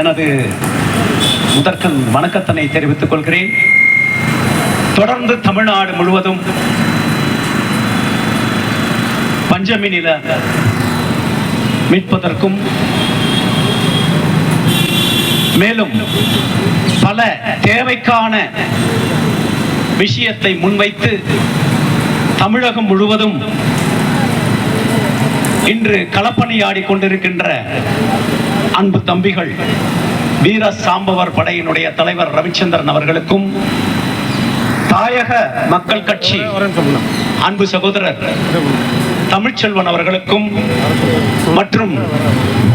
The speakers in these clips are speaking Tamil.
எனது முதற்கண் வணக்கத்தினை தெரிவித்துக் கொள்கிறேன். தொடர்ந்து தமிழ்நாடு முழுவதும் பஞ்சமி நில மீட்பதற்கும் மேலும் பல தேவைக்கான விஷயத்தை முன்வைத்து தமிழகம் முழுவதும் இன்று களப்பணியாடி கொண்டிருக்கின்ற அன்பு தம்பிகள் வீர சாம்பவர் படையினுடைய தலைவர் ரவிச்சந்திரன் அவர்களுக்கும் தாயக மக்கள் கட்சி அன்பு சகோதரர் தமிழ்ச்செல்வன் அவர்களுக்கும் மற்றும்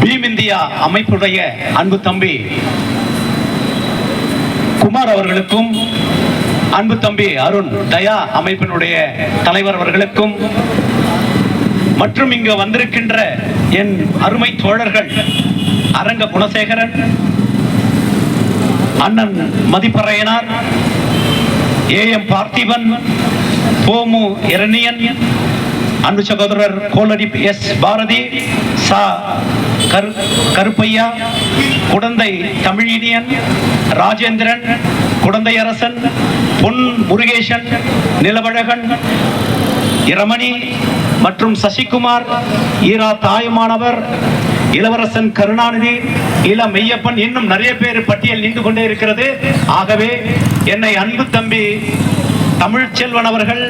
பீம் இந்தியா அமைப்புடைய அன்பு தம்பி குமார் அவர்களுக்கும் அன்பு தம்பி அருண் தயா அமைப்பினுடைய தலைவர் அவர்களுக்கும் மற்றும் இங்கு வந்திருக்கின்ற என் அருமை தோழர்கள் அரங்க குணசேகரன் அண்ணன் மதிப்பறையனார் ஏ எம் பார்த்திபன் போமு இரணியன் அன்பு சகோதரர் கோலடி எஸ் பாரதி சா கரு கருப்பையா குடந்தை தமிழினியன் ராஜேந்திரன் குடந்தை அரசன் பொன் முருகேசன் நிலவழகன் இரமணி மற்றும் சசிகுமார் ஈரா தாயுமானவர் இளவரசன் கருணாநிதி இள மெய்யப்பன் இன்னும் நிறைய பேர் பட்டியல் நின்று கொண்டே இருக்கிறது. ஆகவே என்னை அன்பு தம்பி தமிழ்ச்செல்வன் அவர்கள்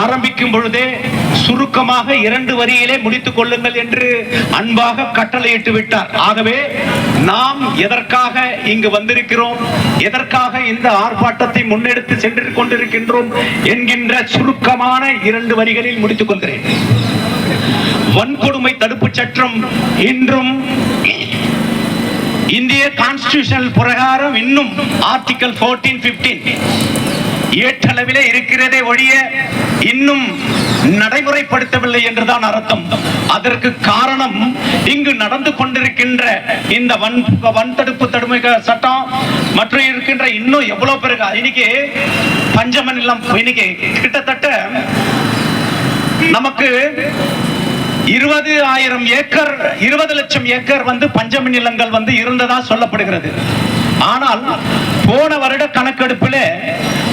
ஆரம்பிக்கும் பொழுதே சுருக்கமாக இரண்டு வரியிலே முடித்துக் கொள்ளுங்கள் என்று அன்பாக கட்டளையிட்டு விட்டார். ஆகவே நாம் எதற்காக இங்கு வந்திருக்கிறோம்? எதற்காக இந்த ஆர்ப்பாட்டத்தை முன்னெடுத்து சென்று கொண்டிருக்கின்றோம்? என்கின்ற சுருக்கமான இரண்டு வரிகளில் முடித்துக் கொள்கிறேன். வன்கொடுமை தடுப்பு சட்டம் இன்றும் இந்திய கான்ஸ்டியூஷன் பிரகாரம் இன்னும் ஆர்டிகல் 14 15 ஏற்றளவிலே இருக்கிறதே ஒழிய இன்னும் நடைமுறைப்படுத்தவில்லை என்றுதான் அர்த்தம். அதற்கு காரணம் இங்கு நடந்து கொண்டிருக்கின்ற இந்த வன் வன் தடுப்பு தடுமை சட்டம் மற்றும் இருக்கின்ற இன்னும் எவ்வளவு பேருக்கு இன்னைக்கு பஞ்சமன் இல்லம் இன்னைக்கு கிட்டத்தட்ட நமக்கு இருபது ஆயிரம் ஏக்கர் இருபது லட்சம் ஏக்கர் வந்து பஞ்சமி நிலங்கள் வந்து இருந்ததா சொல்லப்படுகிறது. ஆனால் போன வருட கணக்கெடுப்பில்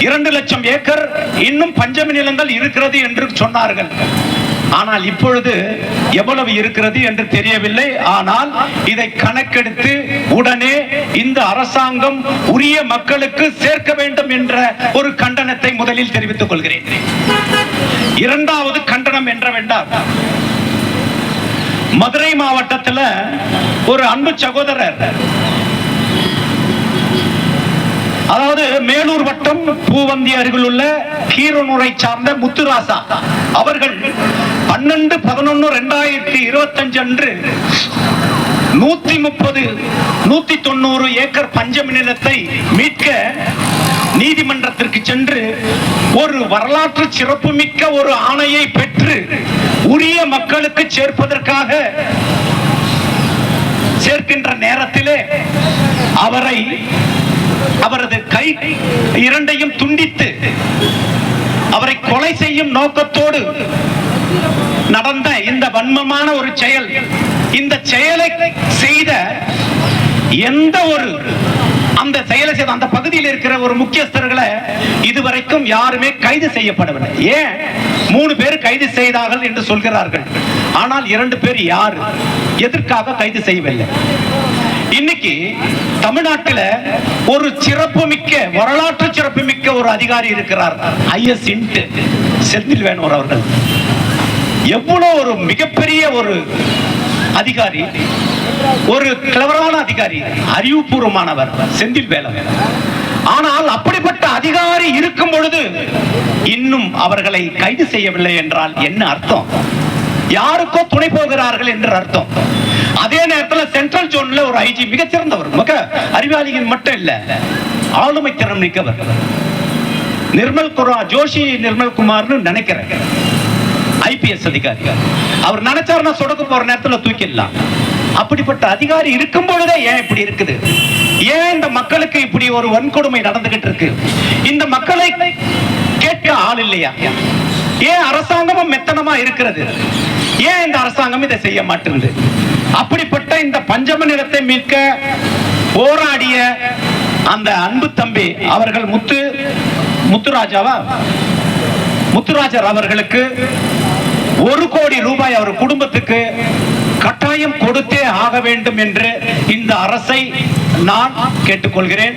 இரண்டு லட்சம் ஏக்கர் இன்னும் பஞ்சமி நிலங்கள் இருக்கிறது என்று சொன்னார்கள். ஆனால் இப்பொழுது எவ்வளவு இருக்கிறது என்று தெரியவில்லை. ஆனால் இதை கணக்கெடுத்து உடனே இந்த அரசாங்கம் உரிய மக்களுக்கு சேர்க்க வேண்டும் என்ற ஒரு கண்டனத்தை முதலில் தெரிவித்துக் கொள்கிறேன். இரண்டாவது கண்டனம் என்றவென்றால் மதுரை மாவட்டத்துல ஒரு அன்பு சகோதரர். அதாவது மேலூர் வட்டம் பூவந்தி அருகில் உள்ள கீரனூரை சார்ந்த முத்துராசா அவர்கள் பன்னெண்டு பதினொன்னு ரெண்டாயிரத்தி இருபத்தஞ்சு அன்று நூத்தி முப்பது நூத்தி தொண்ணூறு ஏக்கர் பஞ்சமி நிலத்தை மீட்க நீதிமன்றத்திற்கு சென்று ஒரு வரலாற்று சிறப்புமிக்க ஒரு ஆணையை பெற்று உரிய மக்களுக்கு சேர்ப்பதற்காக சேர்க்கின்ற நேரத்திலே அவரை அவரது கை இரண்டையும் துண்டித்து அவரை கொலை செய்யும் நோக்கத்தோடு நடந்த இந்த வன்மமான ஒரு செயல் இந்த செயலை செய்த எந்த ஒரு அந்த செயலை செய்த அந்த பகுதியில் இருக்கிற ஒரு முக்கியஸ்தர்களை இதுவரைக்கும் யாருமே கைது செய்யப்படவில்லை. ஏன்? மூணு பேர் கைது செய்தார்கள் என்று சொல்கிறார்கள். ஆனால் இரண்டு பேர் யார்? எதற்காக கைது செய்யவில்லை? இன்னைக்கு தமிழ்நாட்டில் ஒரு சிறப்புமிக்க வரலாற்று சிறப்புமிக்க ஒரு அதிகாரி இருக்கிறார். ஐஎஸ் இன்ட் செந்தில் வேணூர் அவர்கள். எவ்வளவு ஒரு மிகப்பெரிய ஒரு அதிகாரி ஒரு கிளவரான அதிகாரி அறிவுபூர்வமானவர் செந்தில் வேலன். ஆனால் அப்படிப்பட்ட அதிகாரி இருக்கும் பொழுது இன்னும் அவர்களை கைது செய்யவில்லை என்றால் என்ன அர்த்தம்? யாருக்கோ துணை போகிறார்கள் என்று அர்த்தம். அதே நேரத்தில் சென்ட்ரல் ஜோன்ல ஒரு ஐஜி மிகச்சிறந்தவர் மிக அறிவாளிகள் மட்டும் இல்ல ஆளுமை திறன் மிக்கவர். நிர்மல் குரா ஜோஷி நிர்மல் குமார்னு நினைக்கிறேன். ஐபிஎஸ் அதிகாரி. அவர் நினைச்சாருன்னா சொடக்கு போற நேரத்துல தூக்கிடலாம். அப்படிப்பட்ட அதிகாரி இருக்கும் பொழுதே ஏன் இப்படி இருக்குது? ஏன் இந்த மக்களுக்கு இப்படி ஒரு வன்கொடுமை நடந்துகிட்டு இருக்கு? இந்த மக்களை கேட்க ஆள் இல்லையா? ஏன் அரசாங்கமும் மெத்தனமா இருக்கிறது? ஏன் இந்த அரசாங்கம் இதை செய்ய மாட்டேங்குது? அப்படிப்பட்ட இந்த பஞ்சம நிலத்தை மீட்க போராடிய அந்த அன்பு தம்பி அவர்கள் முத்து முத்துராஜாவா? முத்துராஜர் அவர்களுக்கு ஒரு கோடி ரூபாய் அவர் குடும்பத்துக்கு கட்டாயம் கொடுத்தே ஆக வேண்டும் என்று இந்த அரசை நான் கேட்டுக்கொள்கிறேன்.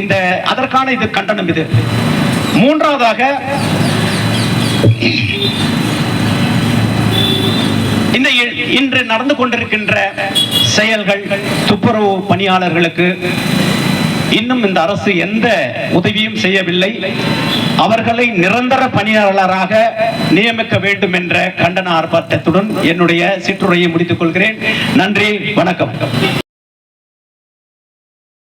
இந்த அதற்கான இது கண்டனம் இது. மூன்றாவதாக இந்த இன்று நடந்து கொண்டிருக்கின்ற செயல்கள் துப்புரவு பணியாளர்களுக்கு இன்னும் இந்த அரசு எந்த உதவியும் செய்யவில்லை. அவர்களை நிரந்தர பணியாளராக நியமிக்க வேண்டும் என்ற கண்டன ஆர்ப்பாட்டத்துடன் என்னுடைய சிற்றுரையை முடித்துக் கொள்கிறேன். நன்றி வணக்கம்.